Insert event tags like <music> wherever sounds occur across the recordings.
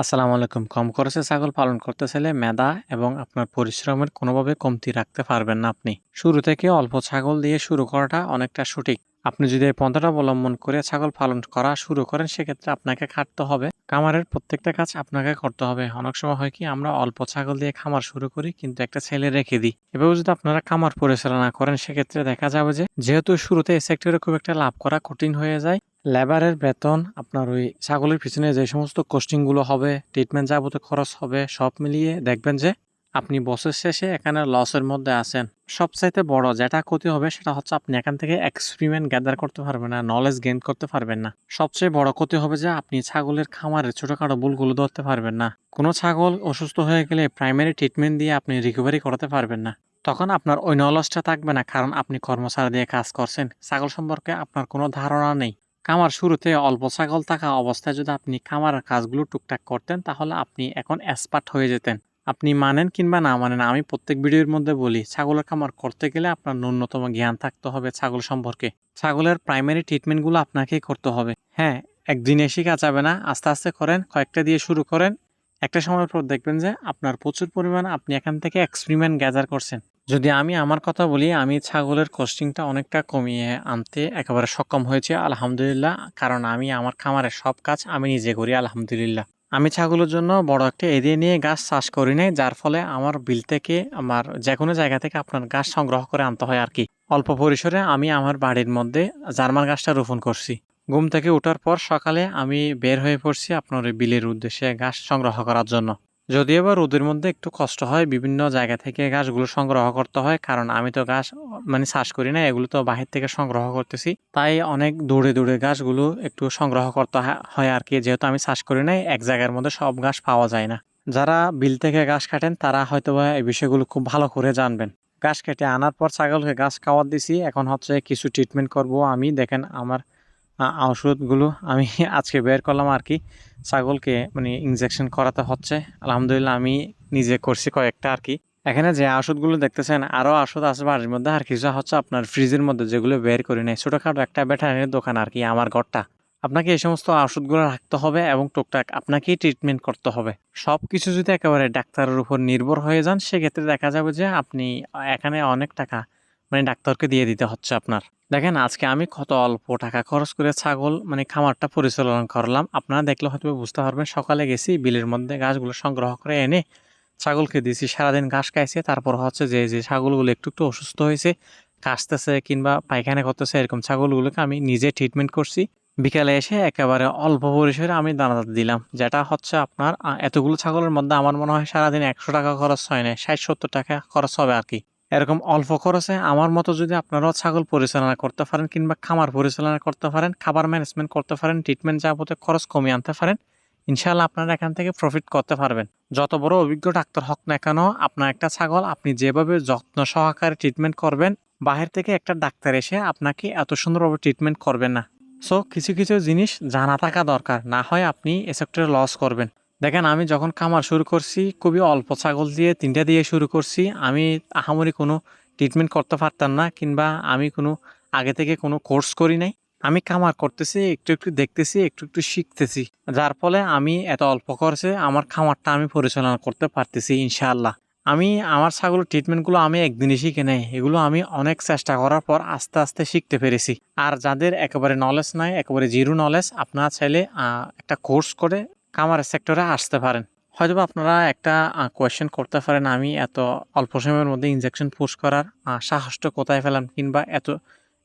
আসসালামু আলাইকুম। কম খরচে ছাগল, পালন করতে চাইলে মেধা এবং আপনার পরিশ্রমের কোনোভাবে কমতি রাখতে পারবেন না আপনি। শুরু থেকে অল্প ছাগল দিয়ে শুরু করাটা অনেকটা সঠিক। আপনি যদি এই পন্থাটা অবলম্বন করে ছাগল পালন করা শুরু করেন, সেক্ষেত্রে আপনাকে খাটতে হবে। খামারের প্রত্যেকটা কাজ আপনাকে করতে হবে। অনেক সময় হয় কি, আমরা অল্প ছাগল দিয়ে খামার শুরু করি, কিন্তু একটা ছেলে রেখে দিই। এভাবে যদি আপনারা খামার পরিচালনা করেন, সেক্ষেত্রে দেখা যাবে যে, যেহেতু শুরুতে এই সেক্টরে খুব একটা লাভ করা কঠিন হয়ে যায় লেবারের বেতন, আপনার ওই ছাগলের পিছনে যে সমস্ত কোস্টিংগুলো হবে ট্রিটমেন্ট যাবতীয় খরচ হবে, সব মিলিয়ে দেখবেন যে আপনি বছর শেষে এখানে লসের মধ্যে আছেন। সবচাইতে বড় যেটা ক্ষতি হবে সেটা হচ্ছে আপনি এখান থেকে এক্সপেরিমেন্ট গ্যাদার করতে পারবেন না নলেজ গেইন করতে পারবেন না। সবচেয়ে বড় ক্ষতি হবে যে আপনি ছাগলের খামারের ছোটখাটো ভুলগুলো ধরতে পারবেন না। কোনো ছাগল অসুস্থ হয়ে গেলে প্রাইমারি ট্রিটমেন্ট দিয়ে আপনি রিকভারি করাতে পারবেন না। তখন আপনার ওই নলেজটা থাকবে না, কারণ আপনি কর্মচারী দিয়ে কাজ করছেন। ছাগল সম্পর্কে আপনার কোনো ধারণা নেই। খামার শুরুতে অল্প ছাগল থাকা অবস্থায় যদি আপনি খামারের কাজগুলো টুকটাক করতেন, তাহলে আপনি এখন এক্সপার্ট হয়ে যেতেন। আপনি মানেন কিংবা না মানেন, আমি প্রত্যেক ভিডিওর মধ্যে বলি, ছাগলের খামার করতে গেলে আপনার ন্যূনতম জ্ঞান থাকতে হবে ছাগল সম্পর্কে। ছাগলের প্রাইমারি ট্রিটমেন্টগুলো আপনাকেই করতে হবে। হ্যাঁ একদিনে শিখা যাবে না, আস্তে আস্তে করেন, কয়েকটা দিয়ে শুরু করেন। একটা সময়ের পর দেখবেন যে আপনার প্রচুর পরিমাণ আপনি এখান থেকে এক্সপেরিমেন্ট গ্যাদার করছেন। যদি আমি আমার কথা বলি, আমি ছাগলের কস্টিংটা অনেকটা কমিয়ে আনতে একেবারে সক্ষম হয়েছে, আলহামদুলিল্লাহ। কারণ আমি আমার খামারের সব কাজ আমি নিজে করি, আলহামদুলিল্লাহ। আমি ছাগলের জন্য বড় একটা এরিয়া নিয়ে গাছ চাষ করি নাই, যার ফলে আমার বিল থেকে, আমার যে কোনো জায়গা থেকে আপনার গাছ সংগ্রহ করে আনতে হয় আর কি। অল্প পরিসরে আমি আমার বাড়ির মধ্যে জার্মান গাছটা রোপণ করছি। ঘুম থেকে ওঠার পর সকালে আমি বের হয়ে পড়ছি আপনার বিলের উদ্দেশ্যে গাছ সংগ্রহ করার জন্য। যদিও বা রোদের মধ্যে একটু কষ্ট হয়, বিভিন্ন জায়গা থেকে গাছগুলো সংগ্রহ করতে হয়, কারণ আমি তো গাছ মানে চাষ করি না, এগুলো তো বাহির থেকে সংগ্রহ করতেছি। তাই অনেক দূরে দূরে গাছগুলো একটু সংগ্রহ করতে হয় আর কি, যেহেতু আমি চাষ করি না এক জায়গার মধ্যে সব গাছ পাওয়া যায় না। যারা বিল থেকে গাছ কাটেন, তারা হয়তো এই বিষয়গুলো খুব ভালো করে জানবেন। গাছ কেটে আনার পর ছাগলকে গাছ খাওয়ার দিছি, এখন হচ্ছে কিছু ট্রিটমেন্ট করব আমি। দেখেন, আমার ওষুধগুলো আমি <laughs> আজকে বের করলাম আর কি। ছাগলকে মানে ইনজেকশন করাতে হচ্ছে। আলহামদুলিল্লাহ আমি নিজে করছি কয়েকটা আর কি। এখানে যে ওষুধগুলো দেখতেছেন আরও ওষুধ আছে বাড়ির মধ্যে আর কিছু হচ্ছে আপনার ফ্রিজের মধ্যে যেগুলো বের করি নেই। ছোটোখাটো একটা ব্যাটারির দোকান আর কি আমার ঘরটা। আপনাকে এই সমস্ত ওষুধগুলো রাখতে হবে এবং টুকটাক আপনাকেই ট্রিটমেন্ট করতে হবে। সব কিছু যদি একেবারে ডাক্তারের উপর নির্ভর হয়ে যান, সেক্ষেত্রে দেখা যাবে যে আপনি এখানে অনেক টাকা মানে ডাক্তারকে দিয়ে দিতে হচ্ছে আপনার। দেখেন, আজকে আমি কত অল্প টাকা খরচ করে ছাগল মানে খামারটা পরিচালনা করলাম। আপনারা দেখলে হয়তো বুঝতে পারবেন, সকালে গেছি, বিলের মধ্যে গাছগুলো সংগ্রহ করে এনে ছাগলকে দিয়েছি। সারাদিন ঘাস খাইছে, তারপর হচ্ছে যে যে ছাগলগুলো একটু একটু অসুস্থ হয়েছে, কাশতেছে কিংবা পায়খানা করতেছে, এরকম ছাগলগুলোকে আমি নিজে ট্রিটমেন্ট করছি। বিকালে এসে একেবারে অল্প পরিসরে আমি দানা দিলাম, যেটা হচ্ছে আপনার এতগুলো ছাগলের মধ্যে আমার মনে হয় সারাদিন একশো টাকা খরচ হয় না ষাট, সত্তর টাকা খরচ হবে আর কি। এরকম অল্প খরচে আমার মতো যদি আপনারাও ছাগল পরিচালনা করতে পারেন কিংবা খামার পরিচালনা করতে পারেন, খাবার ম্যানেজমেন্ট করতে পারেন ট্রিটমেন্ট যাবতীয় খরচ কমিয়ে আনতে পারেন ইনশাল্লাহ আপনারা এখান থেকে প্রফিট করতে পারবেন। যত বড় অভিজ্ঞ ডাক্তার হোক না কেন, আপনার একটা ছাগল আপনি যেভাবে যত্ন সহকারে ট্রিটমেন্ট করবেন, বাহির থেকে একটা ডাক্তার এসে আপনাকে এত সুন্দরভাবে ট্রিটমেন্ট করবেন না। সো কিছু কিছু জিনিস জানা থাকা দরকার। না হয় আপনি এ সেক্টরে লস করবেন। দেখেন, আমি যখন খামার শুরু করছি, খুবই অল্প ছাগল দিয়ে, তিনটা দিয়ে শুরু করছি, আমি আহামরি কোনো ট্রিটমেন্ট করতে পারতাম না, কিংবা আমি কোনো, আগে থেকে কোনো কোর্স করি নাই। আমি খামার করতেছি, একটু একটু দেখতেছি, একটু একটু শিখতেছি। যার ফলে আমি এত অল্প খরচে আমার খামারটা আমি পরিচালনা করতে পারতেছি, ইনশাআল্লাহ। আমি, আমার ছাগলের ট্রিটমেন্টগুলো আমি একদিনই শিখে নেই। এগুলো আমি অনেক চেষ্টা করার পর আস্তে আস্তে শিখতে পেরেছি। আর যাদের একেবারে নলেজ নাই, একেবারে জিরো নলেজ আপনারা চাইলে একটা কোর্স করে কামার সেক্টরে আসতে পারেন। হয়তো আপনারা একটা কোয়েশ্চেন করতে পারেন, আমি এত অল্প সময়ের মধ্যে ইনজেকশন পুশ করার সাহসটা কোথায় ফেলাম কিংবা এত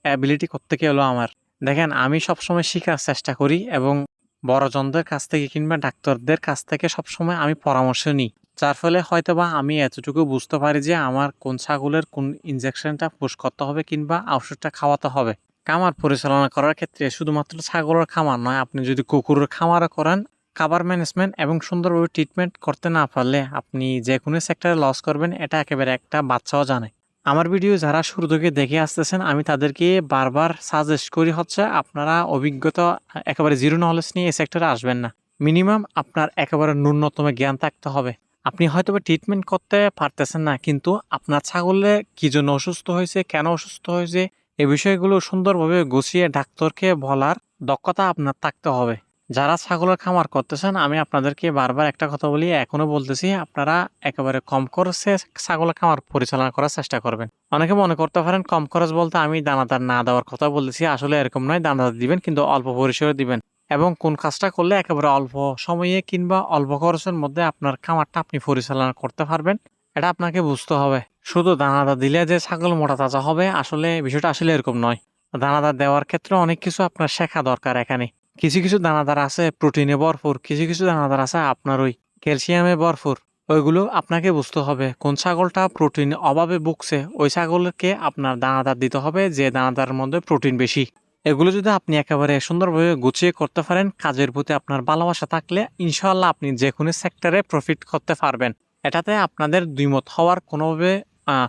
অ্যাবিলিটি করতে গেলো আমার? দেখেন, আমি সবসময় শেখার চেষ্টা করি এবং বড়জনদের কাছ থেকে কিংবা ডাক্তারদের কাছ থেকে সবসময় আমি পরামর্শ নিই। যার ফলে হয়তোবা আমি এতটুকু বুঝতে পারি যে আমার কোন ছাগলের কোন ইনজেকশনটা পুশ করতে হবে কিংবা ওষুধটা খাওয়াতে হবে। খামার পরিচালনা করার ক্ষেত্রে শুধুমাত্র ছাগলের খামার নয়, আপনি যদি কুকুরের খামারও করেন খাবার ম্যানেজমেন্ট এবং সুন্দরভাবে ট্রিটমেন্ট করতে না পারলে আপনি যে কোনো সেক্টরে লস করবেন, এটা একেবারে একটা বাচ্চাও জানে। আমার ভিডিও যারা শুরু থেকে দেখে আসতেছেন, আমি তাদেরকে বারবার সাজেস্ট করি হচ্ছে আপনারা অভিজ্ঞতা একেবারে জিরো নলেজ নিয়ে এই সেক্টরে আসবেন না। মিনিমাম আপনার একেবারে ন্যূনতম জ্ঞান থাকতে হবে। আপনি হয়তো ট্রিটমেন্ট করতে পারতেছেন না, কিন্তু আপনার ছাগলে কী জন্য অসুস্থ হয়েছে, কেন অসুস্থ হয়েছে এই বিষয়গুলো সুন্দরভাবে গুছিয়ে ডাক্তারকে বলার দক্ষতা আপনার থাকতে হবে। যারা ছাগলের খামার করতেছেন, আমি আপনাদেরকে বারবার একটা কথা বলি, এখনও বলতেছি, আপনারা একেবারে কম খরচে ছাগলের খামার পরিচালনা করার চেষ্টা করবেন। অনেকে মনে করতে পারেন, কম খরচ বলতে আমি দানাদার না দেওয়ার কথা বলতেছি, আসলে এরকম নয়, দানাদার দিবেন, কিন্তু অল্প পরিসরে দিবেন। এবং কোন কাজটা করলে একেবারে অল্প সময়ে কিংবা অল্প খরচের মধ্যে আপনার খামারটা আপনি পরিচালনা করতে পারবেন, এটা আপনাকে বুঝতে হবে। শুধু দানাদার দিলে যে ছাগল মোটা তাজা হবে, আসলে বিষয়টা আসলে এরকম নয়। দানাদার দেওয়ার ক্ষেত্রে অনেক কিছু আপনার শেখা দরকার এখানে। কিছু কিছু দানাদার আছে প্রোটিনে ভরপুর। কিছু কিছু দানাদার আছে, আপনার ওই ক্যালসিয়ামে ভরপুর। ওইগুলো আপনাকে বুঝতে হবে, কোন ছাগলটা প্রোটিন অভাবে ভুগছে, ওই ছাগলকে আপনার দানাদার দিতে হবে, যে দানাদারের মধ্যে প্রোটিন বেশি। এগুলো যদি আপনি একেবারে সুন্দরভাবে গুছিয়ে করতে পারেন, কাজের প্রতি আপনার ভালোবাসা থাকলে ইনশাল্লাহ আপনি যে কোনো সেক্টরে প্রফিট করতে পারবেন। এটাতে আপনাদের দ্বিমত হওয়ার কোনোভাবে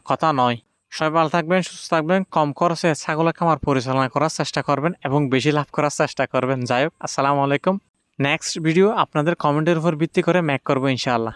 কথা নয়। সবাই ভালো থাকবেন, সুস্থ থাকবেন, কম খরচে ছাগলের খামার পরিচালনা করার চেষ্টা করবেন এবং বেশি লাভ করার চেষ্টা করবেন। যাই হোক, আসসালামু আলাইকুম। নেক্সট ভিডিও আপনাদের কমেন্টের উপর ভিত্তি করে ম্যাক করব ইনশাআল্লাহ।